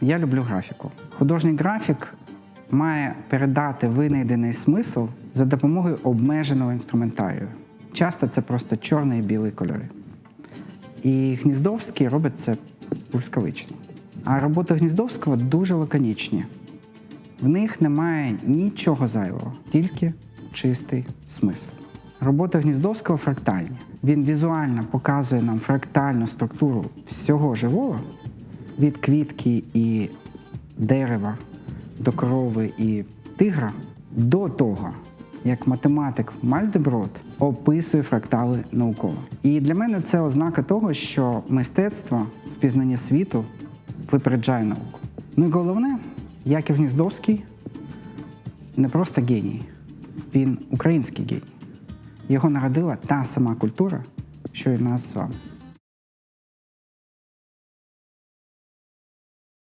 Я люблю графіку. Художній графік має передати винайдений смисл за допомогою обмеженого інструментарію. Часто це просто чорний і білий кольори. І Гніздовський робить це блискавично. А роботи Гніздовського дуже лаконічні. В них немає нічого зайвого, тільки чистий смисл. Роботи Гніздовського фрактальні. Він візуально показує нам фрактальну структуру всього живого від квітки і дерева до корови і тигра до того, як математик Мальдеброд описує фрактали науково. І для мене це ознака того, що мистецтво в пізнанні світу випереджає науку. Ну і головне, Яків Гніздовський не просто геній, він український геній. Його народила та сама культура, що і нас з вами.